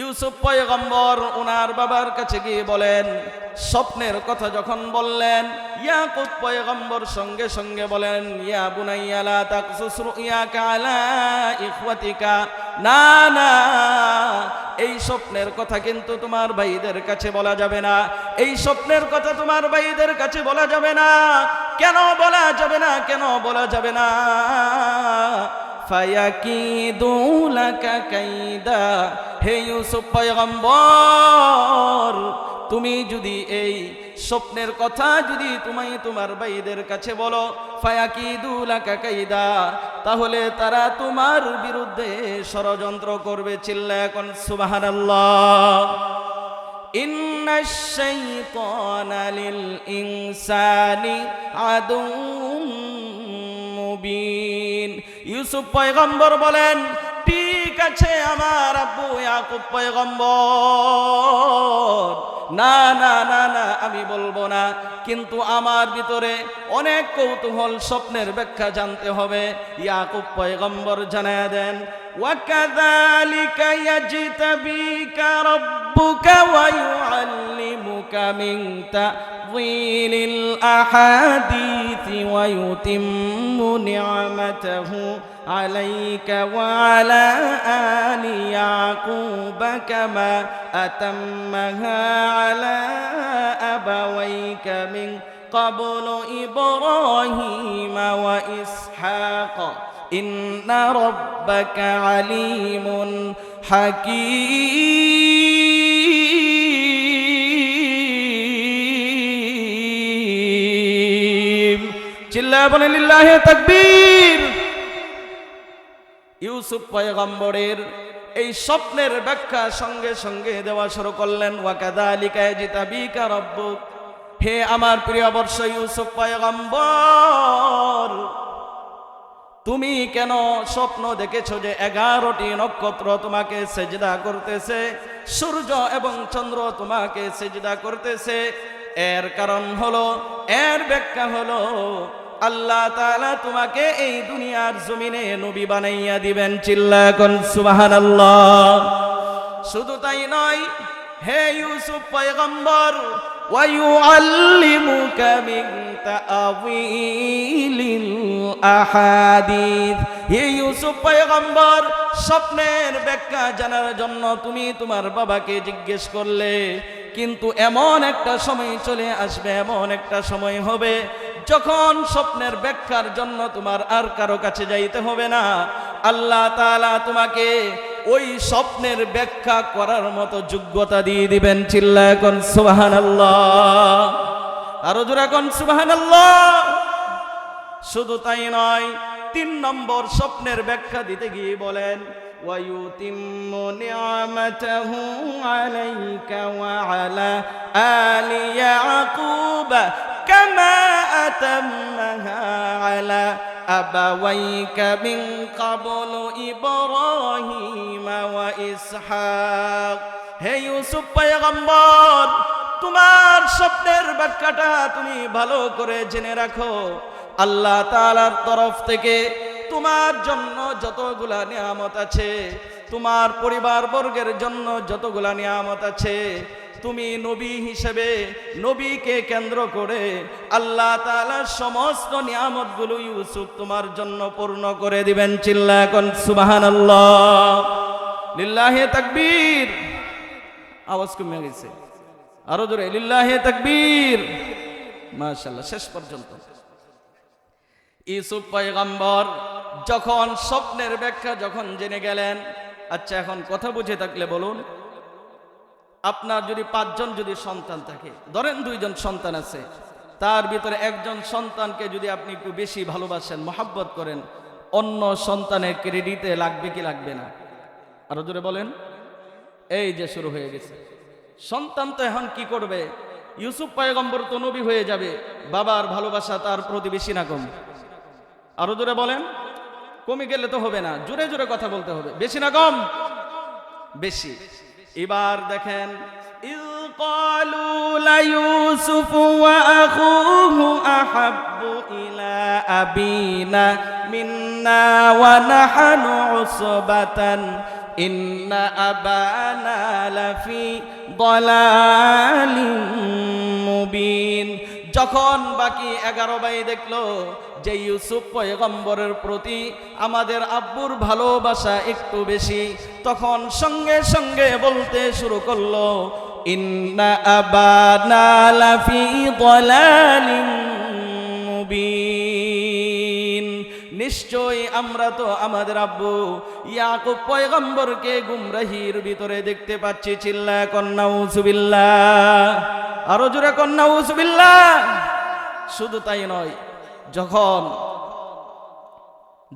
ইউসুফ পয়গম্বর ওনার বাবার কাছে গিয়ে বলেন, স্বপ্নের কথা যখন বললেন, ইয়াকুব পয়গম্বর সঙ্গে সঙ্গে বলেন, ইয়া বুনাইয়ালা তাক রুয়াকা আলা ইখওয়াতিকা। না না, এই স্বপ্নের কথা কিন্তু তোমার ভাইদের কাছে বলা যাবে না। এই স্বপ্নের কথা তোমার ভাইদের কাছে বলা যাবে না। কেন বলা যাবে না, কেন বলা যাবে না? তুমি যদি এই স্বপ্নের কথা যদি তুমি তোমার ভাইদের কাছে বলো ফায়াকিদুলাকা কাইদা তাহলে তারা তোমার বিরুদ্ধে ষড়যন্ত্র করবে চিল্লা এখন, সুবহানাল্লাহ। ইনসানি আদুম মুবিন। ইউসুফ পয়গম্বর বলেন ঠিক আছে আমার আব্বু ইয়াকুব পয়গম্বর না না না না আমি বলবো না কিন্তু আমার ভিতরে অনেক কৌতূহল স্বপ্নের ব্যাখ্যা জানতে হবে ইয়াকুব পয়গম্বর জানায় দেন وكذلك يجتبيك ربك ويعلمك من تأويل الأحاديث ويتم نعمته عليك وعلى آل يعقوب كما أتمها على أبويك من قبل إبراهيم وإسحاق. إن ربك عليم حكيم. চিল্লা বলেন, লিল্লাহে তাকবীর। ইউসুফ পয়গম্বরের এই স্বপ্নের ব্যাখ্যা সঙ্গে সঙ্গে দেওয়া শুরু করলেন ওয়াকাদালিকা জিতাবিকা রব্বুক। হে আমার প্রিয় বর্ষ ইউসুফ পয়গম্বর, তুমি কেন স্বপ্ন দেখেছ যে এগারোটি নক্ষত্র তোমাকে সেজদা করতেছে, সূর্য এবং চন্দ্র তোমাকে সেজদা করতেছে? এর কারণ হলো, এর ব্যাখ্যা হলো আল্লাহ তাআলা তোমাকে এই দুনিয়ার জমিনে নবী বানাইয়া দিবেন চিল্লা এখন সুবহানাল্লাহ শুধু তাই নয় হে ইউসুফ পয়গম্বর ويعلمك من تأويل الأحاديث হে ইউসুফ পয়গম্বর স্বপ্নের ব্যাখ্যা জানার জন্য তুমি তোমার বাবাকে জিজ্ঞেস করলে কিন্তু এমন একটা সময় চলে আসবে এমন একটা সময় হবে যখন স্বপ্নের ব্যাখ্যার জন্য তোমার আর কারো কাছে যাইতে হবে না আল্লাহ তাআলা তোমাকে ওই স্বপ্নের ব্যাখ্যা করার মতো যোগ্যতা দিয়ে দিবেন চিল্লা এখন সুবাহান আরো জোরা কোন সুবাহান শুধু তাই নয় তিন নম্বর স্বপ্নের ব্যাখ্যা দিতে গিয়ে বলেন ويتم نعمته عليك وعلى آل يعقوب كما أتمها على أبويك من قبل إبراهيم وإسحاق হে ইউসুফ পয়গম্বর তোমার স্বপ্নের ব্যাখ্যাটা তুমি ভালো করে জেনে রাখো আল্লাহ তাআলার তরফ থেকে তোমার জন্য যতগুলা নিয়ামত আছে তোমার পরিবার বর্গের জন্য যতগুলা নিয়ামত আছে তুমি নবী হিসেবে নবীকে কেন্দ্র করে আল্লাহ তাআলার সমস্ত নিয়ামতগুলো ইউসুফ তোমার জন্য পূর্ণ করে দিবেন। চিল্লা এখন, সুবহানাল্লাহ। লিল্লাহে তাকবীর। আওয়াজ কমে গেছে। আরও জোরে, লিল্লাহে তাকবীর। মাশাআল্লাহ, শেষ পর্যন্ত। ইউসুফ পয়গম্বর যখন স্বপ্নের ব্যাখ্যা যখন জেনে গেলেন আচ্ছা এখন কথা বুঝে থাকলে বলুন আপনার যদি পাঁচজন যদি সন্তান থাকে, ধরেন দুইজন সন্তান আছে, তার ভিতরে একজন সন্তানকে যদি আপনি একটু বেশি ভালোবাসেন, মহাব্বত করেন, অন্য সন্তানের ক্রেডিটে লাগবে কি লাগবে না? আরও জোরে বলেন। এই যে শুরু হয়ে গেছে। সন্তান তো এখন কি করবে? ইউসুফ পয়গম্বর তো নবী হয়ে যাবে, বাবার ভালোবাসা তার প্রতি বেশি না কম। আরও জোরে বলেন। কমে গেলে তো হবে না, জোরে জোরে কথা বলতে হবে। বেশি না কম? বেশি। এবার দেখেন إذ قالوا ليوسف وأخوه أحب إلى أبينا منا ونحن عصبة إن أبانا لفي ضلال মুবিন যখন বাকি এগারো বাই দেখল যে ইউসুফ পয়গম্বরের প্রতি আমাদের আব্বুর ভালোবাসা একটু বেশি, তখন সঙ্গে সঙ্গে বলতে শুরু করল, ইন্না আবানা লাফি বলা মুবিন। আমরা তো আমাদের আব্বু ইয়াকুব পয়গম্বরকে গুমরাহির ভিতরে দেখতে পাচ্ছি চিল্লা কন্যা উসুবিল্লা আরও জোরে কন্যা উসুবিল্লা শুধু তাই নয়, যখন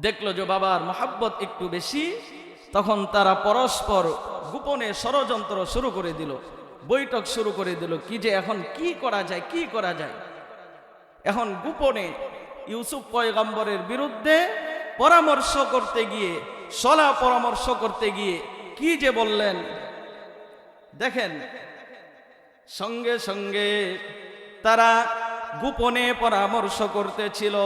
দেখল যে বাবার মহাব্বত একটু বেশি, তখন তারা পরস্পর গোপনে ষড়যন্ত্র শুরু করে দিল, বৈঠক শুরু করে দিল, কি যে এখন কি করা যায়, কি করা যায়। এখন গোপনে ইউসুফ পয়গম্বরের বিরুদ্ধে পরামর্শ করতে গিয়ে, সলা পরামর্শ করতে গিয়ে কি যে বললেন? দেখেন, সঙ্গে সঙ্গে তারা গোপনে পরামর্শ করতেছিল।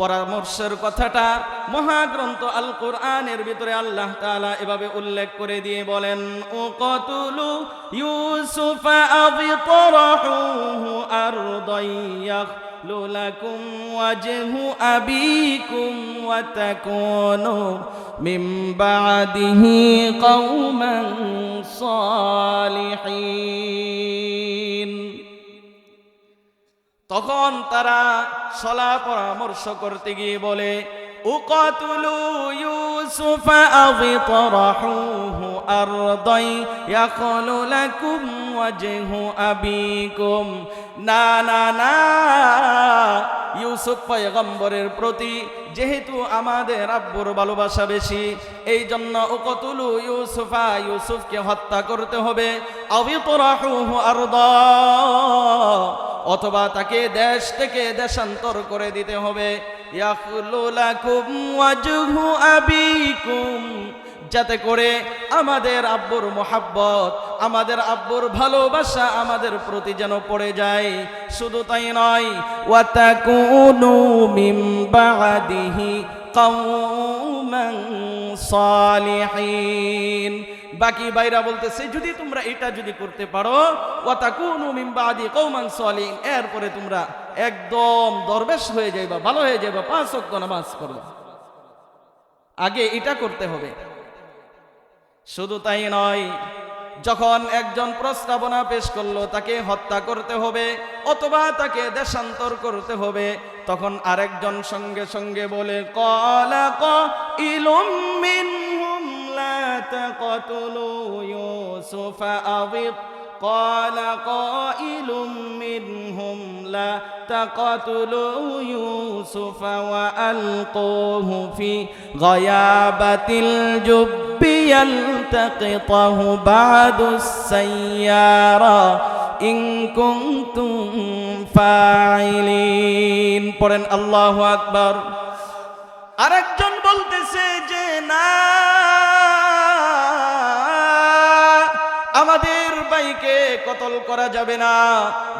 পরামর্শের কথাটা মহাগ্রন্থ আল কোরআনের ভিতরে আল্লাহ তাআলা এভাবে উল্লেখ করে দিয়ে বলেন ও কতুলু ইউসুফ আবিতরাহুহু আরদাইয়াখ لكم وجه أبيكم وتكونوا من بعده قوما صالحين তখন তারা সলা পরামর্শ করতে গিয়ে বলে উকাতুলু ইউসুফ আবিতরাহুহু আরদাই ইয়াকুলু লাকুম ওয়াজহু আবিকুম না না না ইউসুফ পয়গম্বরের প্রতি যেহেতু আমাদের আব্বুর ভালোবাসা বেশি, এই জন্য উকতুলু ইউসুফা ইউসুফকে হত্যা করতে হবে। আবিতরাহুহু আরদা অথবা তাকে দেশ থেকে দেশান্তর করে দিতে হবে। যাতে করে আমাদের আব্বুর মোহাব্বত, আমাদের আব্বুর ভালোবাসা আমাদের প্রতি যেন পড়ে যায়। শুধু তাই নয়, ওয়াতাকুনু বাকি বাইরা বলতেছে, যদি তোমরা এটা যদি করতে পারো এরপরে তোমরা একদম দরবেশ হয়ে যাইবা, ভালো হয়ে যাইবা, পাঁচ ওয়াক্ত নামাজ পড়বা। আগে এটা করতে হবে। শুধু তাই নয়, যখন একজন প্রস্তাবনা পেশ করল, তাকে হত্যা করতে হবে, অথবা তাকে দেশান্তর করতে হবে, তখন আরেকজন সঙ্গে সঙ্গে বলে কলা ক ইলুম মিনহুম লা তাকতুলু ইউসুফা আবিদ قال قائل منهم لا تقتلوا يوسف وألقوه في غيابة الجب يلتقطه بعد السيارة إن كنتم فاعلين পড়েন আল্লাহ আকবার আরেকজন কতল করা যাবে না,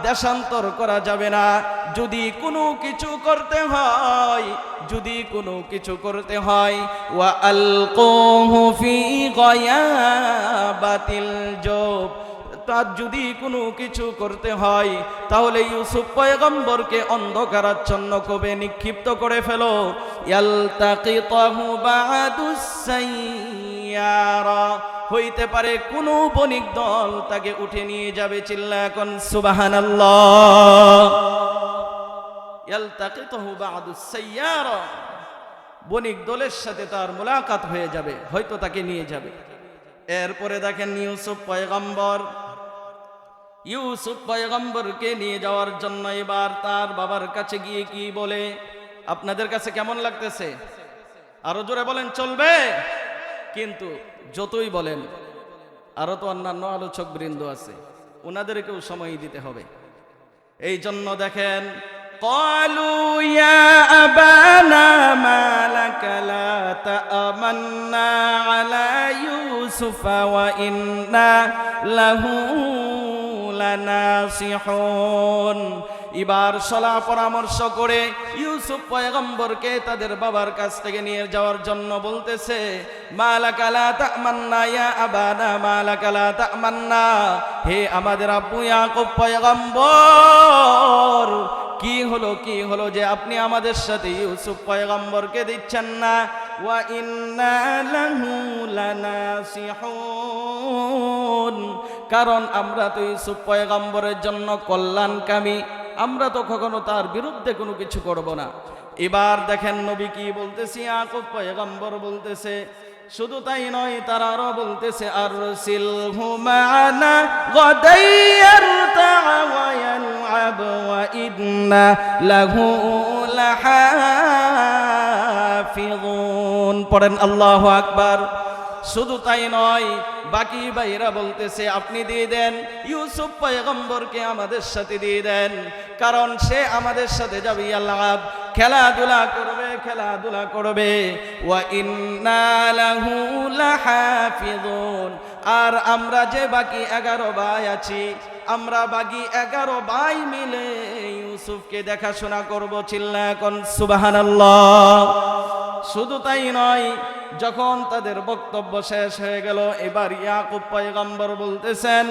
দেশান্তর করা যাবে না। যদি কোনো কিছু করতে হয়, যদি কোনো কিছু করতে হয়, ওয়া আলকোহু ফি গয়াবাতিল জব। তার যদি কোনো কিছু করতে হয়, তাহলে ইউসুফ পয়গম্বরকে অন্ধকারাচ্ছন্ন কবে নিক্ষিপ্ত করে ফেলো? হইতে পারে কোনো বণিক দল তাকে উঠে নিয়ে যাবে চিল্লা এখন সাইয়ারা। বণিক দলের সাথে তার মোলাকাত হয়ে যাবে, হয়তো তাকে নিয়ে যাবে। এরপরে দেখেন ইউসুফ পয়গম্বর ইউসুফ পয়গম্বরকে নিয়ে যাওয়ার জন্য এবার তার বাবার কাছে গিয়ে কি বলে আপনাদের কাছে কেমন লাগতেছে আরো জোরে বলেন চলবে কিন্তু যতই বলেন আরো তো অন্যান্য আলোচক বৃন্দ আছে ওনাদেরকেও সময় দিতে হবে এই জন্য দেখেন قالوا يا أبانا ما لك لا تأمنا على يوسف وإنا له এবার সলা পরামর্শ করে ইউসুফ পয়গম্বরকে তাদের বাবার কাছ থেকে নিয়ে যাওয়ার জন্য বলতেছে মালাকালা তামান্না ইয়া আবানা মালাকালা হে আমাদের আব্বু ইয়াকুব পয়গম্বর, কি হলো কি হলো যে আপনি আমাদের সাথে ইউসুফ পয়গম্বরকে দিচ্ছেন না? ওয়া ইন্না লাহু কারণ আমরা তো ইউসুফ পয়গম্বরের জন্য কল্যাণকামী, আমরা তো কখনো তার বিরুদ্ধে কোনো কিছু করব না। এবার দেখেন নবী কি বলতেছি আকুব পয়গম্বর বলতেছে, শুধু তাই নয়, তার আরও বলতেছে আর সিল পড়েন আল্লাহ আকবার। শুধু তাই নয়, বাকি ভাইরা বলতেছে, আপনি দিয়ে দেন, ইউসুফ পয়গম্বরকে আমাদের সাথে দিয়ে দেন, কারণ সে আমাদের সাথে যাবে, আল্লাহ খেলাধুলা করবে খেলাধুলা করবে। ওয়া আর আমরা যে বাকি এগারো ভাই আছি, আমরা বাকি এগারো ভাই মিলে ইউসুফকে দেখাশোনা করব চিল্লা এখন সুবাহানাল্লাহ। শুধু তাই নয় যখন তাদের বক্তব্য শেষ হয়ে গেল এবার ইয়াকুব পয়গম্বর বলতেছেন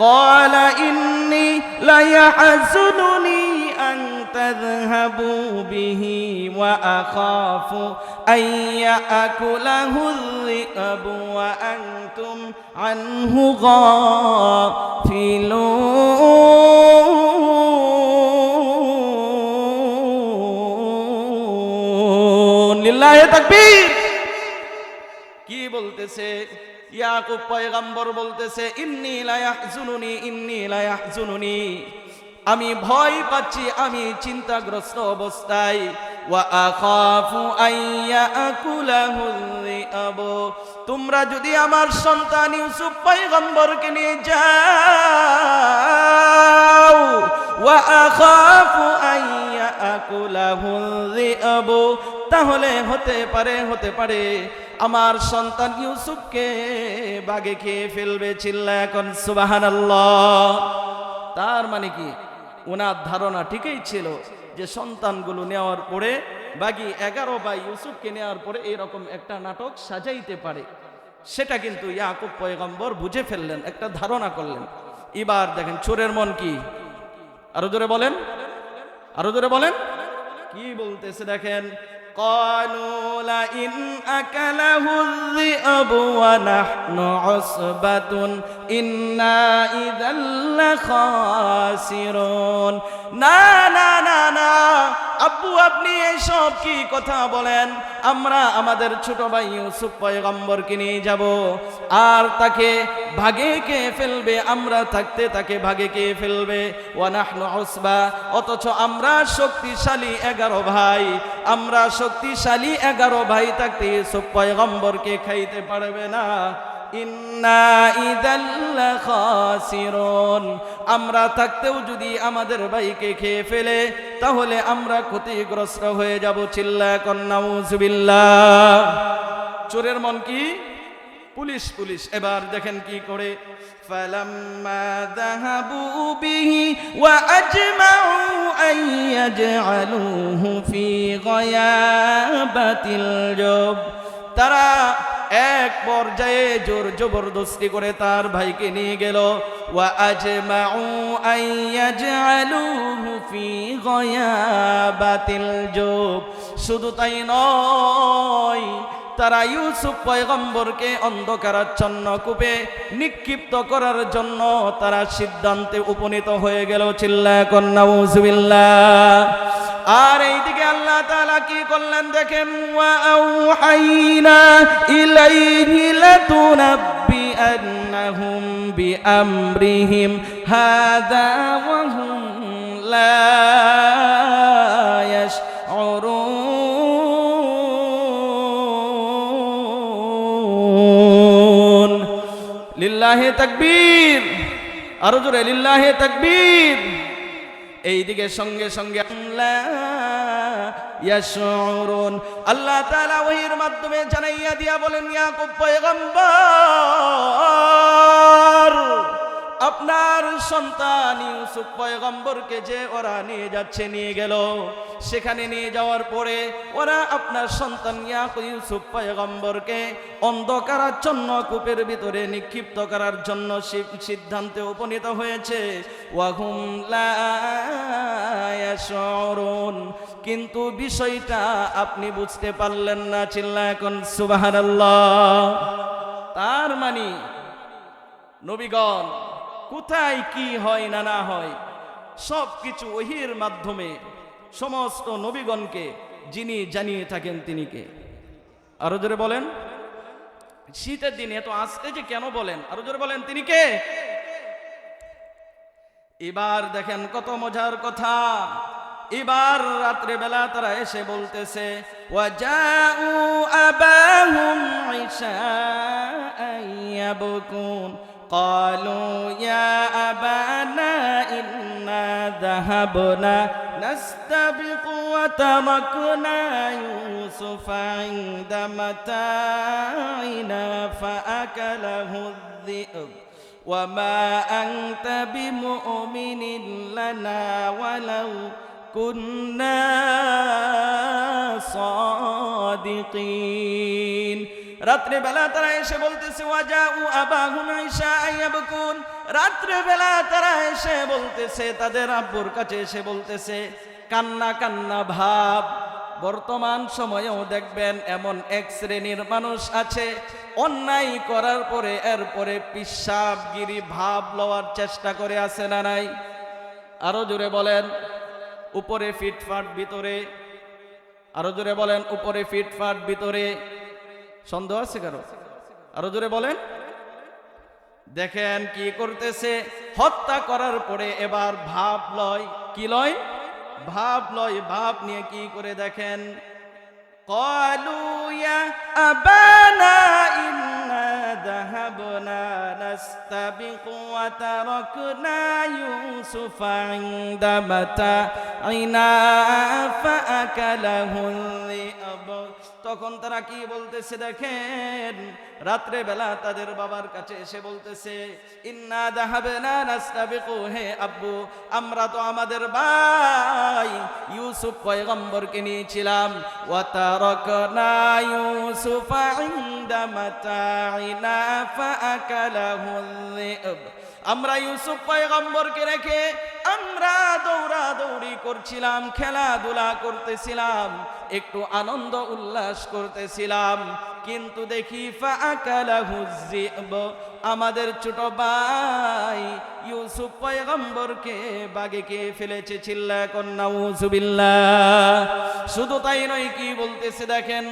قال إني ليحزنني أن تذهبوا به وأخاف أن يأكله الذئب وأنتم عنه غافلون لله تكبير বলতেছে, ইয়াকুব পয়গম্বর বলতেছে, ইন্নি লা ইয়াহজুনুনি ইন্নি লা ইয়াহজুনুনি আমি ভয় পাচ্ছি, আমি চিন্তাগ্রস্ত অবস্থায়। তোমরা যদি আমার সন্তান ইউসুফ পয়গম্বরকে নিয়ে যাও, ওয়া আখাফু তাহলে হতে পারে হতে পারে। আমার সন্তান ইউসুফকে বাগে খেয়ে ফেলবে চিল্লা এখন সুবাহান তার মানে কি? ওনার ধারণা ঠিকই ছিল যে সন্তানগুলো নেওয়ার পরে, বাগি এগারো বা ইউসুফকে নেওয়ার পরে এরকম একটা নাটক সাজাইতে পারে। সেটা কিন্তু ইয়াকুব পয়গম্বর বুঝে ফেললেন, একটা ধারণা করলেন। এবার দেখেন, চোরের মন কি? আরও জোরে বলেন। আরও জোরে বলেন। কি বলতেছে দেখেন قالوا لئن أكله الذئب ونحن عصبة ইন্না ইদাল্লা খাসিরুন না না না না। আব্বু, আপনি এইসব কি কথা বলেন? আমরা আমাদের ছোট ভাই ইউসুফ পয়গম্বরকে নিয়ে যাব। আর তাকে ভাগে কে ফেলবে, আমরা থাকতে তাকে ভাগে কে ফেলবে। ওয়ানাহনু ওসবা অথচ আমরা শক্তিশালী এগারো ভাই। আমরা শক্তিশালী এগারো ভাই থাকতে ইউসুফ পয়গম্বরকে খাইতে পারবে না। ইন্না ইদাল্লা খাসিরুন আমরা থাকতেও যদি আমাদের ভাইকে খেয়ে ফেলে তাহলে আমরা ক্ষতিগ্রস্ত হয়ে যাব চিল্লা কন্নাউজুবিল্লাহ চোরের মন কি পুলিশ পুলিশ এবার দেখেন কি করে فلما ذهبوا به وأجمعوا أن يجعلوه في غيابة الجب তারা এক পর্যায়ে জোর জবরদস্তি করে তার ভাইকে নিয়ে গেল। ওয়া শুধু তাই নয় তারা ইউসুফ পয়গম্বরকে অন্ধকারাচ্ছন্ন কূপে নিক্ষিপ্ত করার জন্য তারা সিদ্ধান্তে উপনীত হয়ে গেল চিল্লা কন্যা আর এইদিকে আল্লাহ তালা কি করলেন দেখেন বিআমরিহিম ওয়া হুম লা তাকবীর। আরও জোরে, লিল্লাহে তাকবীর। এইদিকে সঙ্গে সঙ্গে আল্লাহ তাআলা ওহির মাধ্যমে জানাইয়া দিয়া বলেন, ইয়াকুব পয়গম্বর। আপনার সন্তান ইউসুফ পয়গম্বরকে যে ওরা নিয়ে যাচ্ছে, নিয়ে গেল। সেখানে নিয়ে যাওয়ার পরে ওরা আপনার সন্তান ইউসুফ পয়গম্বরকে অন্ধকারার জন্য, কূপের ভিতরে নিক্ষিপ্ত করার জন্য সিদ্ধান্তে উপনীত হয়েছে। ওয়াহুম লায়াশউরুন কিন্তু বিষয়টা আপনি বুঝতে পারলেন না চিল্লা এখন তার মানে নবীগণ কোথায় কি হয় না না হয় সব কিছু ওহির মাধ্যমে সমস্ত নবীগণকে যিনি জানিয়ে থাকেন তিনি কে? আরও জোরে বলেন। শীতের দিনে, এত আসতে যে কেন বলেন? আরও জোরে বলেন, তিনি কে? এবার দেখেন কত মজার কথা। এবার রাত্রে বেলা তারা এসে বলতেছে, ওয়াজাউ قالوا يا أبانا إنا ذهبنا نستبق وتركنا يوسف عند متاعنا فأكله الذئب. وما أنت بمؤمن لنا ولو كنا صادقين. রাত্রে বেলা তারা এসে বলতেছে ওয়াজা উ আবাহুম আইসা আইয়াবকুন রাত্রে বেলা তারা এসে বলতেছে, তাদের আব্বুর কাছে এসে বলতেছে, কান্না কান্না ভাব, বর্তমান সময়েও দেখবেন এমন এক শ্রেণির মানুষ আছে, অন্যায় করার পরে এরপরে পিসাবগিরি ভাব লওয়ার চেষ্টা করে আছে না নাই? আরও জোরে বলেন, উপরে ফিটফাট ভিতরে। আরও জোরে বলেন, উপরে ফিটফাট ভিতরে। সন্দেহ আছে কারো আরো জোরে বলেন দেখেন কি করতেছে হত্যা করার পরে এবার ভাব লয় কি লয় ভাব লয় ভাব নিয়ে কি করে দেখেন قالوا يا أبانا إنا ذهبنا نستبق وتركنا يوسف عند متاعنا فأكله الذئب তখন তারা কি বলতেছে দেখেন? রাত্রে বেলা তাদের বাবার কাছে এসে বলতেছে, ইন্না দেখাবে না নাস্তাবিকু, হে আব্বু, আমরা তো আমাদের বাই ইউসুফ পয়গম্বরকে নিয়েছিলাম। ওয়াতারাকনা ইউসুফ ইনদা মাতাইনা আমরা ইউসুফ পয়গম্বরকে রেখে আমরা দৌড়া দৌড়ি করছিলাম, খেলাধুলা করতেছিলাম। একটু আনন্দ উল্লাস করতেছিলাম। কিন্তু দেখি আমাদের ছোট ভাই ইউসুফ পয়গম্বরকে বাগে কে ফেলেছে চিল্লা কন্যাউজুবিল্লা শুধু তাই নয়, কি বলতেছে দেখেন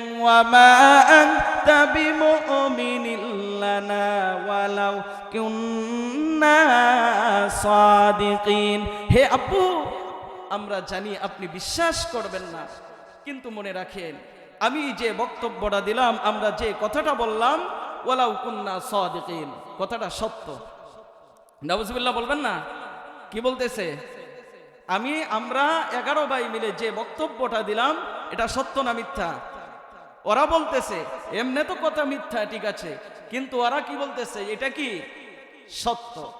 হে আপু, আমরা জানি আপনি বিশ্বাস করবেন না। কিন্তু মনে রাখেন, আমি যে বক্তব্যটা দিলাম, আমরা যে কথাটা বললাম, ওয়ালাউ কুন্না সাদিকিন, কথাটা সত্য। নবজুবিল্লাহ বলবেন না? কি বলতেছে? আমি, আমরা এগারো ভাই মিলে যে বক্তব্যটা দিলাম, এটা সত্য না মিথ্যা? ওরা বলতেছে, এমনি তো কথা মিথ্যা, ঠিক আছে। কিন্তু ওরা কি বলতেছে? এটা কি? সত্য।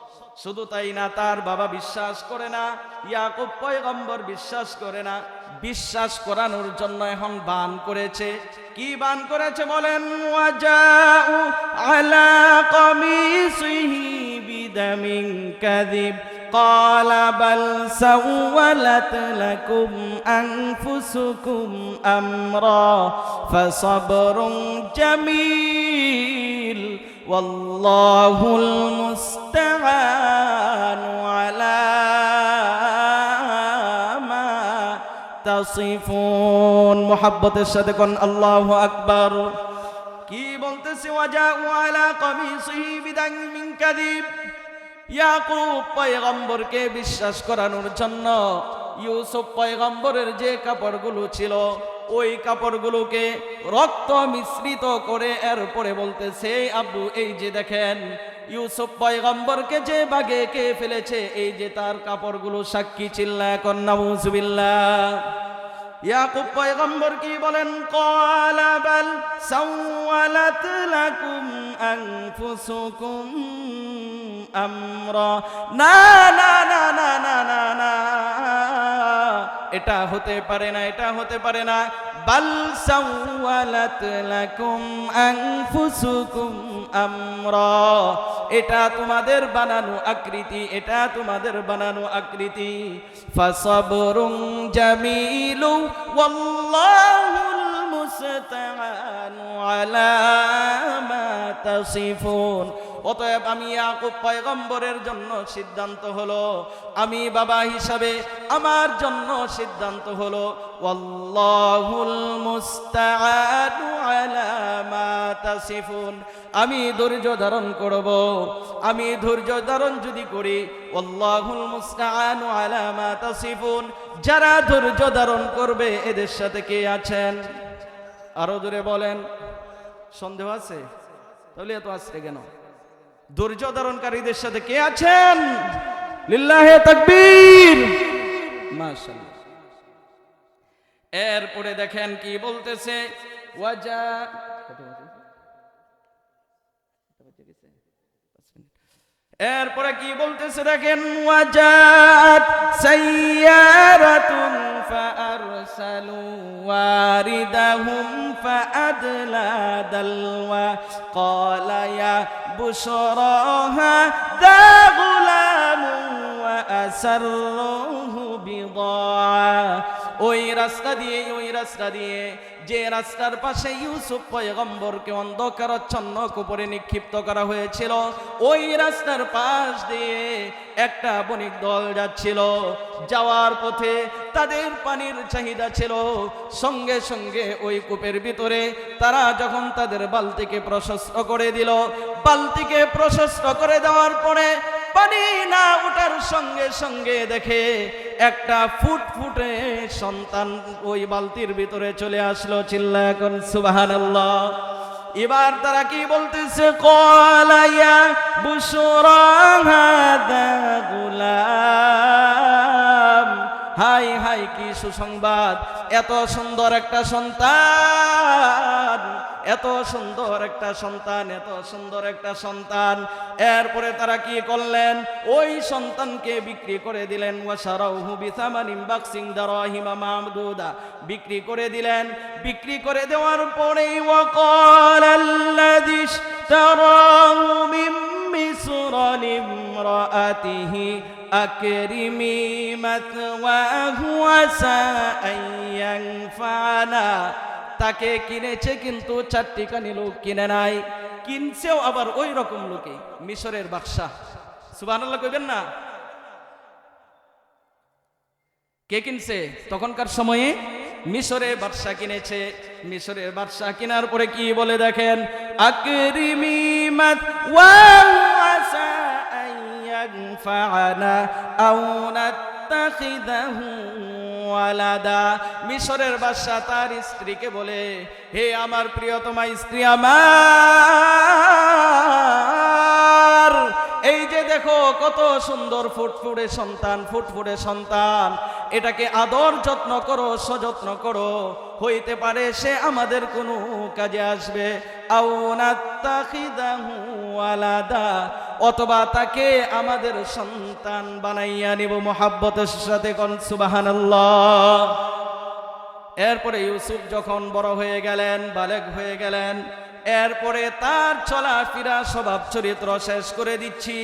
শুধু তাই না তার বাবা বিশ্বাস করে না ইয়াকুব পয়গম্বর বিশ্বাস করে না বিশ্বাস করানোর জন্য এখন বান করেছে কি বান করেছে বলেন ওয়াজাউ আলা কমিসিহি বিদামিন কাযিব قال بل سولت لكم أنفسكم أمرا فصبر جميل والله المستعان على মা تصفون. محبة সাথে الله أكبر আকবার। কি বলতেছে? ওয়াজাউ আলা কামিসিহি বিদাং মিন কাযিব ইয়াকুব পয়গম্বরকে বিশ্বাস করানোর জন্য ইউসুফ পয়গম্বরের যে কাপড়গুলো ছিল ওই কাপড়গুলোকে রক্ত মিশ্রিত করে এরপরে বলতে বলতেছে, আব্বু, এই যে দেখেন, ইউসুফ পয়গম্বরকে যে বাগে কে ফেলেছে, এই যে তার কাপড়গুলো সাক্ষী চিল্লা এখন, নাউজুবিল্লাহ। ইয়াকুব পয়গম্বর কি বলেন ক্বালা বাল সাওয়ালাত লাকুম আনফুসুকুম আমরা। না না না না না না না। এটা হতে পারে না, এটা হতে পারে না। বাল সাওয়ালাত লাকুম আনফুসুকুম আমরা। এটা তোমাদের বানানো আকৃতি, এটা তোমাদের বানানো আকৃতি। ফাসাবরুন জামিলু, ওয়াল্লাহুল মুস্তাআনু আলা মা তাসিফুন। অতএব আমি ইয়াকুব পয়গম্বরের জন্য সিদ্ধান্ত হলো, আমি বাবা হিসাবে আমার জন্য সিদ্ধান্ত হলো ওয়াল্লাহুল মুস্তাআনু আলা মা তাসিফুন। আমি ধৈর্য ধারণ করব, আমি ধৈর্য ধারণ যদি করি, আল্লাহুল মুস্তাআনু আলা মা তাসিফুন। যারা ধৈর্য ধারণ করবে এদের সাথে কে আছেন? আরও জোরে বলেন, সন্দেহ আছে? তাহলে এত আসছে কেন? ধৈর্য ধারণকারীদের সাথে কে আছেন? লিল্লাহে তাকবীর। মাশাআল্লাহ। এরপরে দেখেন কি বলতেছে ওয়াজা এরপরে কি বলতেছে দেখেন, ওয়াজাত সাইয়ারাতুন ফাআরসালু ওয়ারিদাহুম ফাআদলা দালওয়া। ক্বালা ইয়া বুশরাহা দা গুলামু ওয়া আসাররুহু বিদা। ওই রাস্তা দিয়ে, ওই রাস্তা দিয়ে। যে রাস্তার পাশে ইউসুফ পয়গম্বরকে অন্ধকারচ্ছন্ন কুপরে নিক্ষিপ্ত করা হয়েছিল, ওই রাস্তার পাশ দিয়ে একটা বণিক দল যাচ্ছিল। যাওয়ার পথে তাদের পানির চাহিদা ছিল। সঙ্গে সঙ্গে ওই কূপের ভিতরে তারা যখন তাদের বালতিকে প্রশস্ত করে দিল, বালতিকে প্রশস্ত করে দেওয়ার পরে পানি না ওঠার সঙ্গে সঙ্গে দেখে একটা ফুট ফুটে সন্তান ওই বালতির ভিতরে চলে আসলো চিল্লা এখন সুবাহান এবার তারা কি বলতেছে? কলাইয়া গুলাম। হাই হাই, কি সুসংবাদ? এত সুন্দর একটা সন্তান, এত সুন্দর একটা সন্তান, এত সুন্দর একটা সন্তান। এরপরে তারা কি করলেন? ওই সন্তানকে বিক্রি করে দিলেন। বিক্রি করে দিলেন। বিক্রি করে দেওয়ার পরে ওয়াকাল মিসর লিমরাআতিহি আকরিমি মাথওয়াহু আসা আন ফানা তাকে কিনেছে কিন্তু চারটিখানি লোক কিনে নাই। কিনছেও আবার ওই রকম লোকে, মিশরের বাদশাহ। সুবহানাল্লাহ কইবেন না? কে কিনছে? তখনকার সময়ে মিশরে বাদশাহ কিনেছে। মিশরের বাদশাহ কেনার পরে কি বলে দেখেন? আকরিমি মাত أن ينفعنا আও نتخذه ওয়ালাদা মিশরের বাদশাহ তার স্ত্রীকে বলে, হে আমার প্রিয়তমা স্ত্রী আমার এই যে দেখো কত সুন্দর ফুটফুটে সন্তান ফুটফুটে সন্তান। এটাকে আদর যত্ন করো, সযত্ন করো। হইতে পারে সে আমাদের কোনো কাজে আসবে। আলাদা। অথবা তাকে আমাদের সন্তান বানাইয়া নিব মোহাব্বতের সাথে কোন, সুবাহানাল্লাহ। এরপরে ইউসুফ যখন বড় হয়ে গেলেন বালেক হয়ে গেলেন এরপরে তার চলাফেরা স্বভাব চরিত্র শেষ করে দিচ্ছি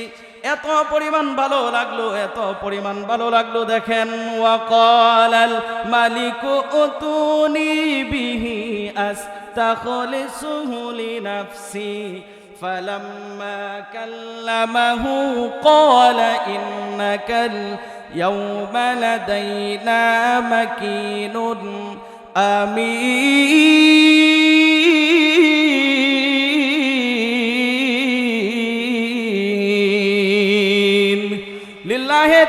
এত পরিমাণ ভালো লাগলো এত পরিমাণ ভালো লাগলো দেখেন ওয়াকালাল মালিকু উতুনি বিহি আস্তাখলিসুহু লিনাফসি فلما كلمه قال إنك اليوم لدينا مكين أمين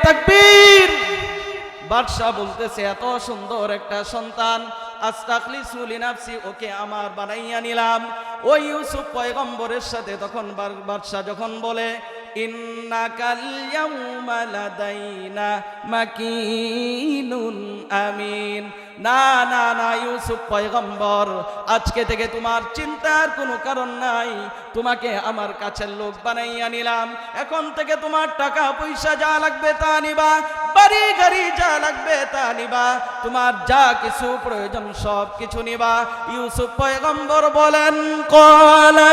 তাকবীর। বাদশাহ বলতেছে, এত সুন্দর একটা সন্তান, আস্তাখলিসু লিনাফসি, ওকে আমার বানাইয়া নিলাম। ওই ইউসুফ পয়গম্বরের সাথে তখন বাদশাহ যখন বলে, ইন্নাকাল ইয়াউমা লাদাইনা মাকিনুন আমিন। না না না, ইউসুফ পয়গম্বর, আজকে থেকে তোমার চিন্তার কোনো কারণ নাই। তোমাকে আমার কাছের লোক বানাইয়া নিলাম। এখন থেকে তোমার টাকা পয়সা যা লাগবে তা নিবা, বাড়ি গাড়ি যা লাগবে তা নিবা, তোমার যা কিছু প্রয়োজন সব কিছু নিবা। ইউসুফ পয়গম্বর বলেন, কলা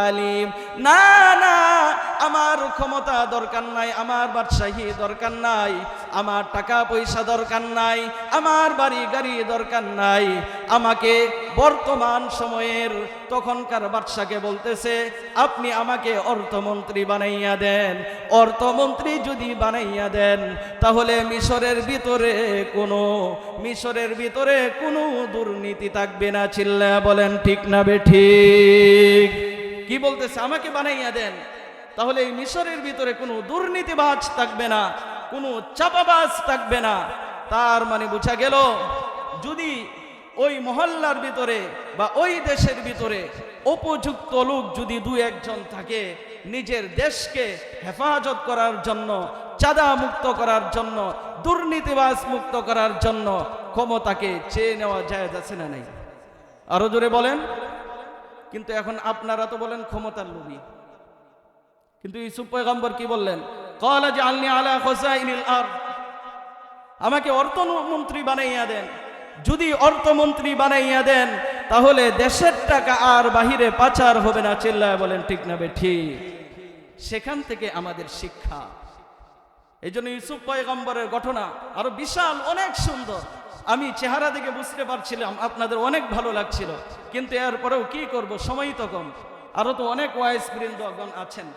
আলিম। না না, আমার ক্ষমতা দরকার নাই, আমার বাদশাহী দরকার নাই, আমার টাকা পয়সা দরকার নাই, আমার বাড়ি গাড়ি দরকার নাই। আমাকে বর্তমান সময়ের তখনকার বাদশাকে বলতেছে, আপনি আমাকে অর্থমন্ত্রী বানাইয়া দেন। অর্থমন্ত্রী যদি বানাইয়া দেন, তাহলে মিশরের ভিতরে কোনো, মিশরের ভিতরে কোনো দুর্নীতি থাকবে না চিল্লা বলেন ঠিক না বে ঠিক। কি বলতেছে? আমাকে বানাইয়া দেন। তাহলে এই মিশরের ভিতরে কোনো দুর্নীতিবাজ থাকবে না, কোনো চাপাবাজ থাকবে না। তার মানে বোঝা গেল, যদি ওই মহল্লার ভিতরে বা ওই দেশের ভিতরে উপযুক্ত লোক যদি দু একজন থাকে, নিজের দেশকে হেফাজত করার জন্য, চাঁদা মুক্ত করার জন্য, দুর্নীতিবাজ মুক্ত করার জন্য ক্ষমতাকে চেয়ে নেওয়া যায় যাচ্ছে না নাই? আরও জোরে বলেন। কিন্তু এখন আপনারা তো বলেন ক্ষমতার লোভী। কিন্তু ইউসুফ পয়গম্বর কি বললেন? কলা যে আলনি আলা খোসাইনিল আর আমাকে অর্থমন্ত্রী বানাইয়া দেন। যদি অর্থমন্ত্রী বানাইয়া দেন, তাহলে দেশের টাকা আর বাহিরে পাচার হবে না, চিল্লায় বলেন, ঠিক না ঠিক। সেখান থেকে আমাদের শিক্ষা। এই জন্য ইউসুফ পয়গম্বরের ঘটনা আরও বিশাল, অনেক সুন্দর। আমি চেহারা দেখে বুঝতে পারছিলাম, আপনাদের অনেক ভালো লাগছিল। কিন্তু এরপরেও কি করব সময় তো কম। আরও তো অনেক ওয়াইস বৃন্দগণ আছেন।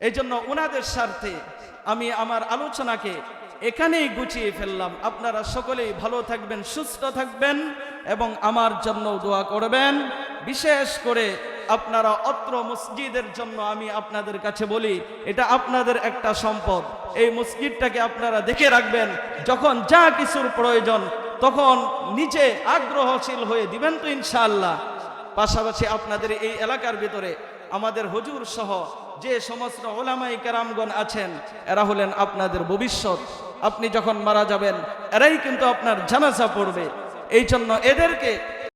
এই জন্য ওনাদের স্বার্থে আমি আমার আলোচনাকে এখানেই গুছিয়ে ফেললাম। আপনারা সকলেই ভালো থাকবেন, সুস্থ থাকবেন এবং আমার জন্য দোয়া করবেন। বিশেষ করে আপনারা অত্র মসজিদের জন্য আমি আপনাদের কাছে বলি, এটা আপনাদের একটা সম্পদ। এই মসজিদটাকে আপনারা দেখে রাখবেন, যখন যা কিছুর প্রয়োজন, তখন নিজে আগ্রহশীল হয়ে দিবেন তো ইনশাআল্লাহ। পাশাপাশি আপনাদের এই এলাকার ভিতরে আমাদের হুজুর সহ যে সমস্ত ওলামাই কেরামগণ আছেন, এরা হলেন আপনাদের ভবিষ্যৎ। আপনি যখন মারা যাবেন, এরাই কিন্তু আপনার জানাজা পড়বে। এই জন্য এদেরকে